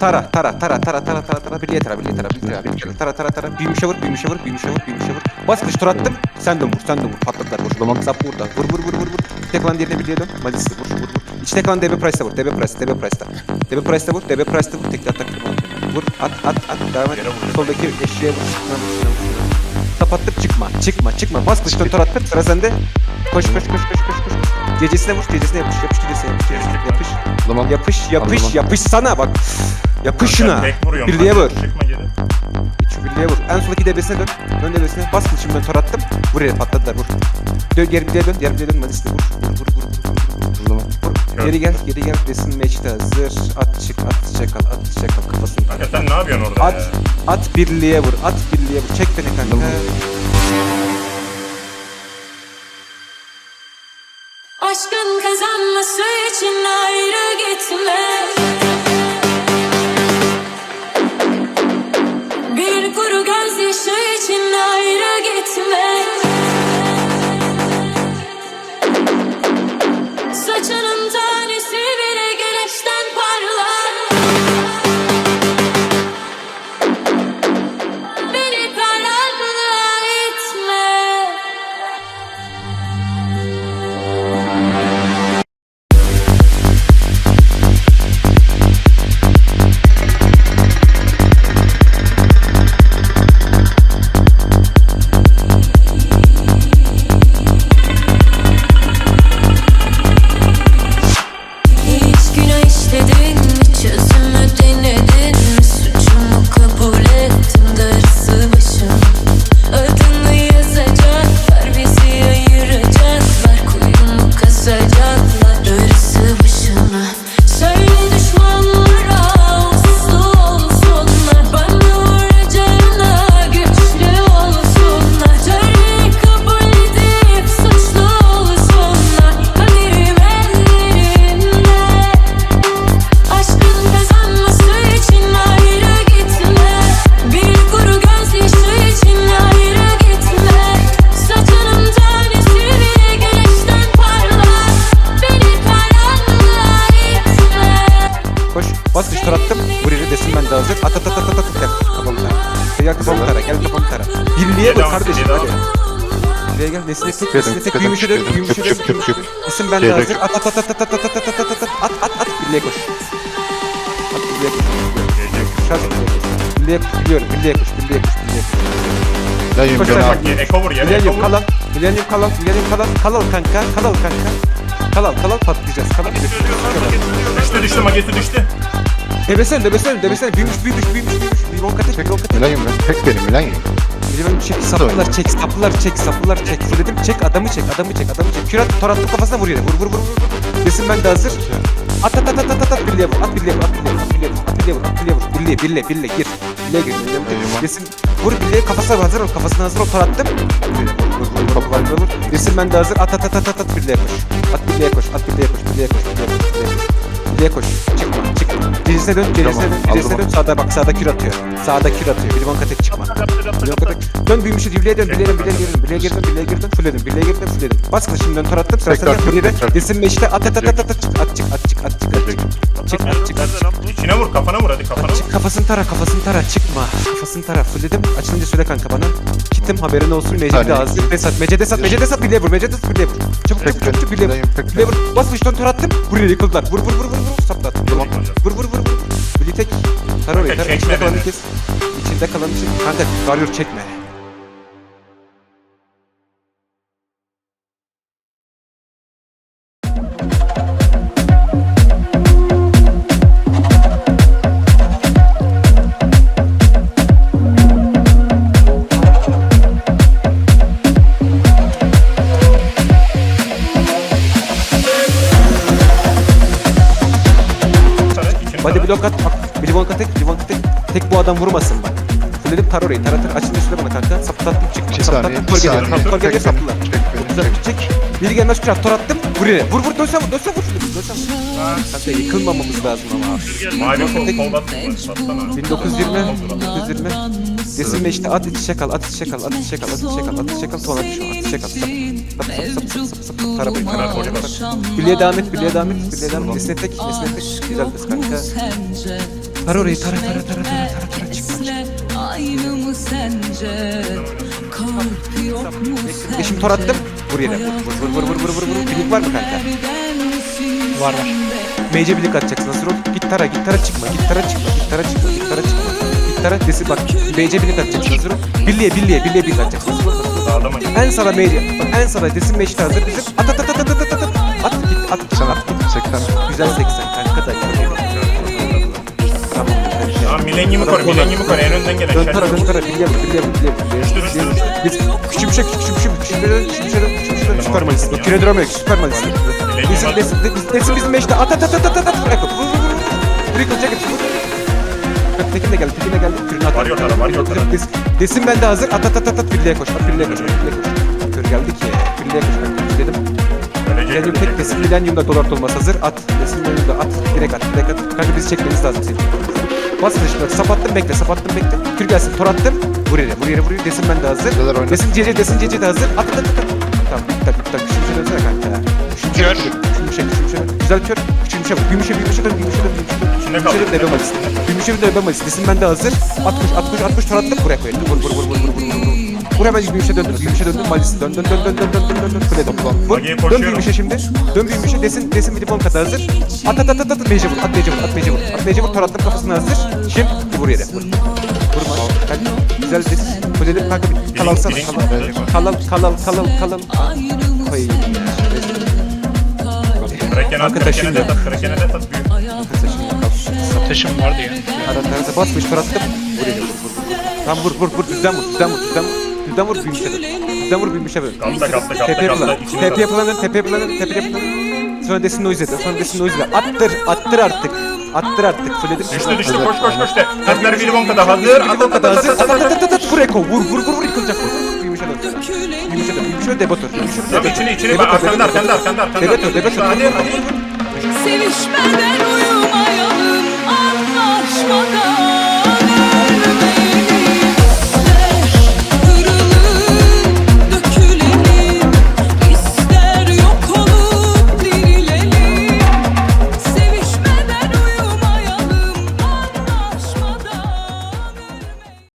Tara, tara, tara, tara, tara, tara, tara. Birliğe tara, birliğe tara, birliğe tara, birliğe tara, tara, tara. Büyümüşe vur, büyümüşe vur, büyümüşe vur, büyümüşe vur. Bas kılıç tur attım. Sen de vur, sen de vur. Patladılar, vur. Tamam. Sap burada. Vur, vur, vur, vur, vur. Tek kalan diğerine birliğe dön. Malisi vur, vur, vur. İçte kalan DB Price'da vur, DB Price'da, DB Price'da. DB Price'da vur, DB Price'da vur. Tekli atak kırma. Vur, at, at, at. Devam et. Vur. Soldaki eşeğe vur. Şuna vur, şuna vur, şuna vur. Sap attık, çıkma, çıkma, çıkma. Bas kılıç tur attım. Sıra sende. Koş, koş, koş, koş, koş, koş. Cecesine vur, cecesine yapış, yapış, cecesine yapış, yapış, yapış. Tamam. Yapış, yapış, Anladım. yapış sana bak. Yapış şuna. Birliğe vur. Çıkma geri. Şu birliğe vur. En soldaki debesine dön. Dön debesine. Bas kılıçımı ben tor attım. Vur yere patladılar vur. Dön geri birliğe dön. Diğer birliğe dön. Madis'te vur. Vur vur vur. vur, Tamam. vur. Geri gel. Geri gel. Resim meçte hazır. At çık. At çakal. At çakal. Ne yapıyorsun orada At. ya? At birliğe vur. At birliğe vur. Çek beni kanka. Aşkın kazanması için ayrı gitme Bas kılıç tur attım. Vur yere desin ben de hazır. At at at at at at. Gel kafamı tara. Gel kafamı tara. Gel kafamı tara. Birliğe Devam, kardeşim hadi. Buraya gel. Nesine tek, nesine tek. Büyümüşe dön. Büyümüşe dön. İsim bende Şeyde- hazır. At at at at at at at at at at at at at at birliğe koş. At birliğe koş. Şart birliğe koş. Biliyorum. Birliğe koş. Birliğe koş. Birliğe koş. Dayım bak. Eko vur yere eko Milenyum vur. kalan. Milenyum kalan. Milenyum kalan. Kalal kanka. Kalal kanka. Kalal kalal patlayacağız. Kalal. Düştü düştü magesi düştü. Debesene debesene debesene. Büyümüş büyümüş büyümüş büyümüş. Bir on katı bir on katı. Milenyum ben. Tek benim milenyum. Milenyum çek saplılar çek saplılar çek saplılar çek. Söyledim çek adamı çek adamı çek adamı çek. Kürat tor attım kafasına vur yere. Vur vur vur vur. Desin ben de hazır. At at at at at at at birliğe vur. At birliğe vur. At birliğe vur. At birliğe vur. At birliğe vur. At birliğe vur. Birliğe birliğe birliğe gir. Birliğe gir. Birliğe. Eyvah. Desin vur birliğe kafasına hazır ol. Kafasına hazır ol. Tor attım. Vur. Vur vur vur vur vur. vur. Desin ben de hazır. At at at at at at birliğe koş. At birliğe koş. At birliğe koş. Birliğe Birliğe koş. Çıkma. Çıkma. Gerisine dön. Gerisine dön. Gerisine dön. Sağda bak. Sağda kür atıyor. Sağda kür atıyor. Bir banka tek çıkma. Bir banka tek. Dön büyümüşü birliğe dön. Birliğe dön. Birliğe dön. Birliğe gir dön. Birliğe gir dön. Fulledim. Birliğe gir dön. Fulledim. Bas kılıçını dön. Tor attım. Sıra. Fulledim. tekrar. Desin meşte. At at at at at at. Çık. At çık. At çık. At çık. At çık. Çık. At çık. At çık. İçine vur kafana vur hadi kafana vur. Çık kafasını tara, kafasını tara, çıkma. Kafasını tara, fulledim. Açılınca söyle kanka bana. Kitim haberin olsun, Mecid de Saniye. hazır. Desat, Mecid desat, Mecid desat, birliğe vur, Mecid desat, birliğe vur. Çabuk çabuk çabuk çabuk. Milenyum tek Birliğe vur. Bas kılıçtan tor attım. Buraya yıkıldılar. Vur vur vur vur vur. Saplat. Vur vur vur vur. Birliği tek. Tar orayı, tar. İçinde kalanı kes. İçinde kalanı çek. Kanka, varıyor çekme. Tara, tara. block at. Bak. Bir banka tek, bir banka tek. Tek bu adam vurmasın bak. Fulledim tar orayı, tar atır. Açılınca söyle bana kanka. Saptattım çıkma. Bir saniye. Tor Bir geliyor. Tor geliyor saptılar. Çek Çek. bir çek. Biri gelmez kür at. Tor attım. Vur yere. Vur vur dönsene vur. Dönsene vur. Dönsene Yıkılacağım. Kanka yıkılmamamız lazım ama. Mavi kol. Batsana. 1920, 1920. Desin işte at iç içe kal, at içe kal, at içe kal, at içe kal, at içe kal, sonra düş, at içe kal. Sap, sap, sap, sap, sap, sap, sap, tara bayı, tara bayı, tara bayı. Birliğe devam et, birliğe devam et, birliğe devam et. Esnetek, esnetek. Güzel kız kanka. Tara orayı, tara, tara, tara, tara, tara, tara, çıkma. Aynı mı sence? Kalp yok mu E şimdi tor attım. Vur yere. Vur, vur, vur, vur, vur, vur, vur. Birlik var mı kanka? Var var. Mece birlik atacaksın. Hazır ol. Git tara, git tara çıkma, git tara çıkma, git tara çıkma, git tara çıkma. Git tara desin bak. Mece birlik atacaksın. Hazır ol. Birliğe, birliğe, birliğe birlik atacaksın. Hazır ol. hazır ol. Dağda mı? En sağda meyli. Bak en sağda desin hazır bizim. At at at at at at at. At git at. Sen at. 80. Güzel 80 kanka da. Tamam. Tamam milenyumu koru. Milenyumu koru. En önden gelen. Dön tara dön tara vur bilye vur. Düştü, düştü, düştü. Biz küçümşek küçümşek küçümşek küçümşek küçümşek süper malisi. Bak kire drama yok süper malisi. Desin desin desin bizim meşte at at at at at at at. Bırak vur vur vur. Bırak olacak. Bak Tekin de geldi Tekin de geldi. Kürünü at. Varıyor tara, varıyor tara. Des- Desin ben de hazır. At at at at at birliğe koş. At birliğe koş. At birliğe koş. Kör geldi ki. Birliğe koş. Ben dedim. Ölecek, Milenyum tek desin milenyumda dolar dolmaz hazır at. Desin milenyumda at. Direkt at. Direkt at. Kanka bizi çekmeniz lazım senin. Bas kılıçla sapattım bekle sapattım bekle. Kür gelsin tor attım. Vur yere vur yere vur yere. Desin ben de hazır. Desin CC desin CC de hazır. At at at at. Tamam bitti bitti. Küçümse dönsene kanka. Kör. Küçümse küçümse. Güzel kör. Küçümse vur. Gümüşe gümüşe dön İçinde kaldı, dön debe içinde malisi. Gümüşe dön debe malisi. Desin ben de hazır. At kuş at kuş at kuş tor attım. Buraya koyalım. Vur vur vur vur vur vur vur. Vur hemen gümüşe döndür. Gümüşe döndür malisi. Dön dön dön dön dön dön dön dön dön. Kule topla. Vur. Dön gümüşe şimdi. Dön gümüşe desin desin bir dipon katı hazır. At at at at at mece vur. At mece vur. At mece vur. At mece vur. Tor attım kafasına hazır. Şimdi vur yere. Vur. Vurma. Kanka, Güzel desin. Kocaeli kanka bir kal alsana. Birinci- Kal al. Kal al. Kal al. Kal al. Kal al. Koyayım ya. Kraken at. Kanka Kraken'e taşıyın de da. at. Kraken'e de at. Büyü. Taşım var diyor. Aralarınıza basmış tor attım. Vur yere vur. Vur. Tamam vur vur vur. Düzden vur. Düzden vur. Düzden vur. Düzden vur. Büyümüşe dön. Düzden vur. Büyümüşe dön. Kapta kapta kapta Tepe yapılan. kapta. İçine Tepe yapılanın. Tepe yapılanın. Tepe yapılanın. Sonra desin noise edin. Sonra desin noise edin. Attır. Attır artık. Attır artık. Söyledim. Düştü düştü koş koş koş de. Hazır bir limon kadar hazır. At at at at at at at at at vur Eko vur vur vur vur yıkılacak vur. Büyümüşe dön. Büyümüşe dön. Büyümüşe dön. Debatör. Büyümüşe dön. Tabii içine içine arkanda arkanda arkanda arkanda. Debatör. Debatör. Hadi hadi. Sevişmeden aşk kadar